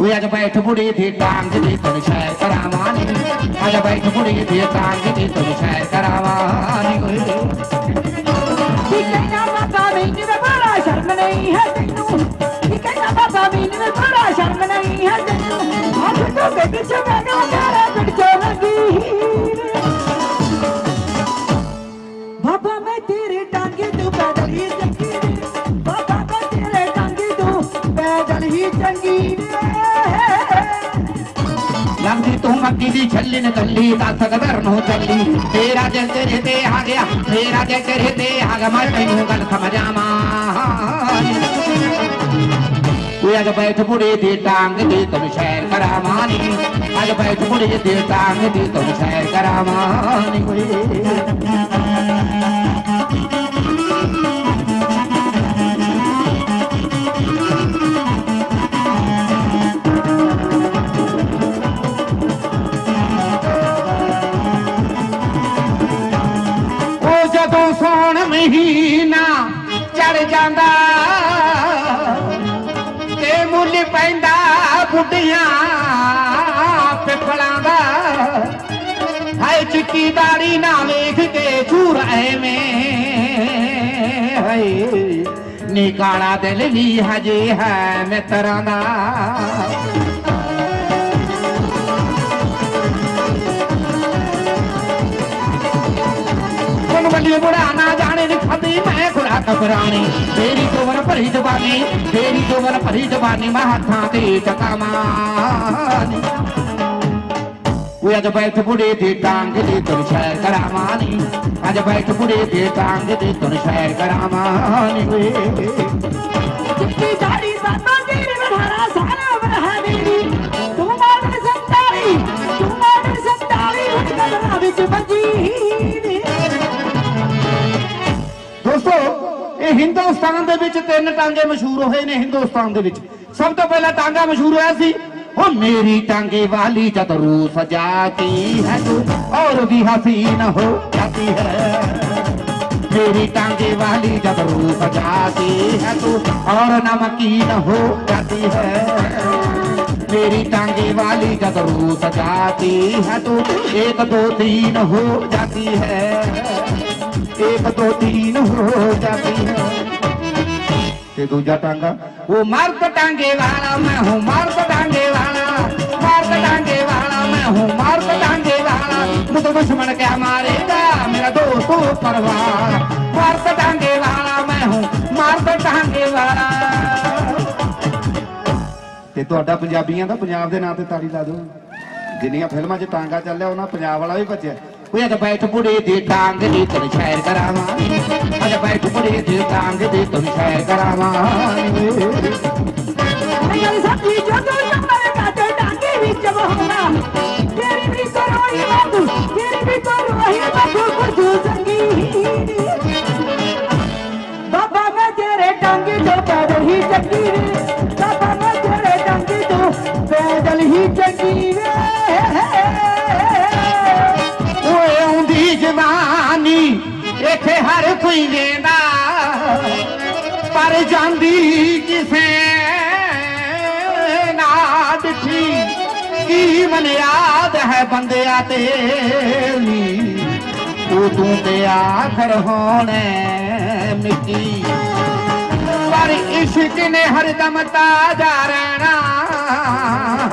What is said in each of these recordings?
ਓਏ ਅੱਜ ਬੈਠ ਬੁੜੀ ਦੀ ਟਾਂਗ ਦੀ ਤਨ ਸ਼ੈਰ ਕਰਾਵਾਂ ਨੀ ਅੱਜ ਬੈਠ ਬੁੜੀ ਦੀ ਟਾਂਗ ਦੀ ਤਨ ਸ਼ੈਰ ਕਰਾਵਾਂ ਨੀ ਓਏ ਕੀ ਕਹਿਣਾ ਬਾਬਾ ਮੈਨੂੰ ਵੇ ਬੜਾ ਸ਼ਰਮ ਨਹੀਂ ਹੈ ਤੈਨੂੰ। ਕੀ ਕਹਿਣਾ ਬਾਬਾ ਮੈਨੂੰ ਵੇ ਬੜਾ ਸ਼ਰਮ ਨਹੀਂ ਹੈ ਤੈਨੂੰ। ਹੱਥ ਤੋਂ ਕੇ ਪਿੱਛੇ ਮੈਂ ਗਾ ਲੱਗਦੀ ਤੂੰ ਮੱਕੀ ਦੀ ਛੱਲੀ ਨੇ ਕੱਲੀ ਤਾਂ ਸਕਦਰ ਨੂੰ ਚੱਲੀ। ਤੇਰਾ ਜੇ ਤੇਰੇ ਤੇ ਆ ਗਿਆ, ਤੇਰਾ ਜੇ ਤੇਰੇ ਤੇ ਆ ਗਿਆ। ਮੈਂ ਤੈਨੂੰ ਗੱਲ ਸਮਝਾਵਾਂ। ਓਏ ਅੱਜ ਬੈਠ ਬੁੜੀ ਦੀ ਟਾਂਗ ਦੀ ਤਨ ਸ਼ੈਰ ਕਰਾਵਾਂ ਨੀ। ਅੱਜ ਬੈਠ ਬੁੜੀ ਦੀ ਟਾਂਗ ਦੀ ਤਨ ਮਹੀਨਾ ਚੜ ਜਾਂਦਾ। ਤੇ ਮੁੱਲ ਪੈਂਦਾ ਬੁੱਢੀਆਂ ਪਿੱਪਲਾਂ ਦਾ। ਹਾਏ ਚਿੱਟੀ ਦਾੜੀ ਨਾ ਵੇਖ ਕੇ ਝੂਰ ਐਵੇਂ। ਹਾਏ, ਨੀ ਕਾਲਾ ਦਿਲ ਵੀ ਹਜੇ ਹੈ ਮਿੱਤਰਾਂ ਦਾ। ਕੋਨ ਬੁੜਾ ਨਾ ਜਾਣੇ ਨੀ ਖਾਦੀ, ਮੈਂ ਖੁਰਾ ਕਬਰਾਣੀ ਤੇਰੀ ਜੋਵਨ ਭਰੀ ਜਵਾਨੀ ਤੇਰੀ ਜੋਵਨ ਭਰੀ ਜਵਾਨੀ ਮੈਂ ਹੱਥਾਂ ਤੇ ਟਕਾਵਾਂ ਉਹ ਅੱਜ ਬੈਠ ਬੁੜੇ ਦੀ ਟਾਂਗ ਦੀ ਤੁਰ ਸ਼ੈਰ ਕਰਾਵਾਂ ਅੱਜ ਬੈਠ ਬੁੜੇ ਦੀ ਟਾਂਗ ਦੀ ਤੁਰ ਸ਼ੈਰ ਕਰਾਵਾਨੀ ਚਿੱਟੀ ਦਾੜੀ ਦੋਸਤੋ ਇਹ ਹਿੰਦੁਸਤਾਨ ਦੇ ਵਿੱਚ ਤਿੰਨ ਟਾਂਗੇ ਮਸ਼ਹੂਰ ਹੋਏ ਨੇ ਹਿੰਦੁਸਤਾਨ ਦੇ ਵਿੱਚ ਸਭ ਤੋਂ ਪਹਿਲਾਂ ਟਾਂਗਾ ਮਸ਼ਹੂਰ ਹੋਇਆ ਸੀ ਉਹ ਮੇਰੀ ਟਾਂਗੇ ਵਾਲੀ ਜਦ ਰੂ ਸਜਾਤੀ ਹੈ ਤੂੰ ਔਰ ਵੀ ਹਸੀਨ ਹੋ ਜਾਤੀ ਹੈ ਮੇਰੀ ਟਾਂਗੇ ਵਾਲੀ ਜਦ ਰੂ ਸਜਾਤੀ ਹੈ ਤੂੰ और नमकीन हो जाती है मेरी टांगे वाली जब रू सजाती है तो एक दो तीन हो जाती है एक तो तीन हो जाती है ते दूजा टांगा वो मर्द टांगे वाला मैं हूँ मर्द टांगे वाला मर्द टांगे वाला मैं हूँ मर्द टांगे वाला मुझे दुश्मन क्या मारेगा मेरा दोस्त तो परवार मर्द टांगे वाला मैं हूँ मर्द टांगे वाला ਤੇ ਤੁਹਾਡਾ ਪੰਜਾਬੀਆਂ ਦਾ ਪੰਜਾਬ ਦੇ ਨਾਂ ਤੇ ਤਾੜੀ ਲਾ ਦਿਓ ਜਿੰਨੀਆਂ ਫਿਲਮਾਂ 'ਚ ਟਾਂਗਾ ਚੱਲਿਆ ਉਹਨਾਂ ਪੰਜਾਬ ਵਾਲਾ ਵੀ ਭੱਜਿਆ ਓਏ ਅੱਜ ਬੈਠ ਬੁੜੇ ਦੀ ਟਾਂਗ ਦੀ ਤਨ ਸ਼ਾਇਰ ਕਰਾਵਾਂ। ਅੱਜ ਬੈਠ ਬੁੜੇ ਦੀ ਟਾਂਗ ਦੀ ਤਨ ਸ਼ਾਇਰ ਕਰਾਵਾਂ। ਅਗਰ ਸੱਚੀ ਜਦੋਂ ਜੰਮੇ ਕਾਟੇ ਟਾਂਗੇ ਵਿੱਚ ਬਹੋਣਾ ਤੇਰੀ ਵੀ ਕਰੋਈ ਵਾਦੂ ਤੇਰੀ ਵੀ ਕਰੋਈ ਵਾਦੂ ਕੁਰਜੂ ਸੰਗੀ ਬਾਬਾ ਮੈਂ ਤੇਰੇ ਟਾਂਗੇ ਤੋਂ ਪੈਦਲ ਹੀ ਚੱਕੀ ਵੇ ਬਾਬਾ ਮੈਂ ਤੇਰੇ ਟਾਂਗੇ ਤੋਂ ਪੈਦਲ ਹੀ ਚੱਕੀ ਵੇ। ਕੋਈ ਵੇਂਦਾ ਪਰ ਜਾਂਦੀ ਕਿਸੇ ਨਾ ਡਿਠੀ। ਕੀ ਮਨ ਯਾਦ ਹੈ ਬੰਦਿਆ ਤੇਰੀ? ਤੂੰ ਤੂੰ ਤੇ ਆਖਰ ਹੋਣੇ ਮਿੱਟੀ। ਪਰ ਇਸ਼ਕ ਨੇ ਹਰਦਮ ਤਾਜ਼ਾ ਰਹਿਣਾ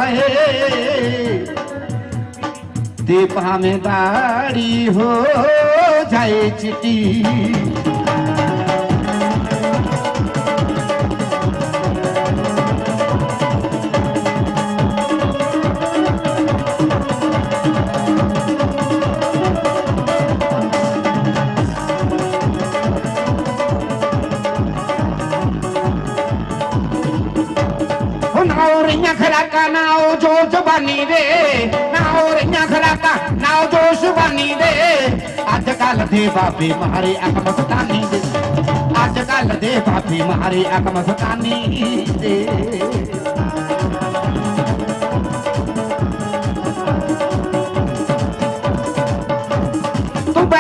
ਏ। ਤੇ ਭਾਵੇਂ ਦਾੜੀ ਹੋ ਜਾਏ ਚਿੱਟੀ ਹੁਣ ਰਹੀਆਂ ਖਰਾਕਾਂ ਨਾ ਉਹ ਜੋ ਜ਼ਬਾਨੀ ਦੇ। ਨਾ ਉਹ ਰਹੀਆਂ ਖਰਾਕਾਂ ਨਾ ਉਹ ਜੋ ਜ਼ਬਾਨੀ ਦੇ। ਅੱਜ ਕੱਲ ਦੇ ਬਾਬੇ ਮਾਰੇ ਅਕਮਸਤਾਨੀ ਦੇ। ਅੱਜ ਕੱਲ ਦੇ ਬਾਬੇ ਮਾਰੇ ਅਕਮਸਤਾਨੀ ਦੇ।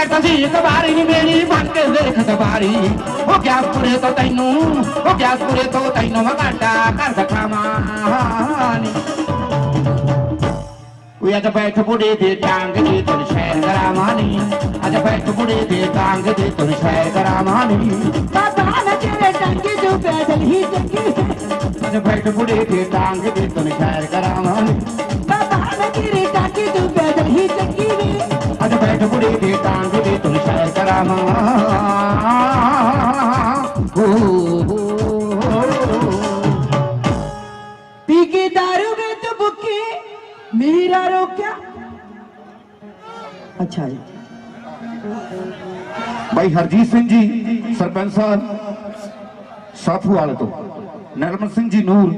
ਤੂੰ ਸੀ ਕਬਾਰੀ ਨੀ ਮੇਰੀ ਬਣ ਕੇ ਦੇਖ ਦਬਾਰੀ ਉਹ ਗਿਆਸਪੁਰੇ ਤੋਂ ਤੈਨੂੰ ਉਹ ਗਿਆਸਪੁਰੇ ਤੋਂ ਤੈਨੂੰ ਘਾਟਾ ਕਰ ਦਿਖਾਵਾਂ ਨੀ ਓਏ ਅੱਜ ਬੈਠ ਬੁੜੇ ਦੇ ਟਾਂਗ ਦੇ ਤੁਰ ਸ਼ਹਿਰ ਕਰਾਵਾਨੀ ਅੱਜ ਬੈਠ ਬੁੜੇ ਦੇ ਟਾਂਗ ਦੇ ਤੁਰ ਸ਼ਹਿਰ ਕਰਾਵਾਨੀ ਬਾਬਾ ਨਾ ਤੇਰੇ ਟਾਂਗੇ ਤੋਂ ਪੈਦਲ ਹੀ ਚੱਕੀ। ਅੱਜ ਬੈਠ ਬੁੜੇ ਦੇ ਟਾਂਗ ਦੇ ਤੁਰ ਅੱਛਾ ਜੀ। ਭਾਈ ਹਰਜੀਤ ਸਿੰਘ ਜੀ, ਸਰਪੰਚ ਸਾਹਿਬ ਸਾਫੂ ਵਾਲੇ ਤੋਂ। ਨਰਮਨ ਸਿੰਘ ਜੀ ਨੂਰ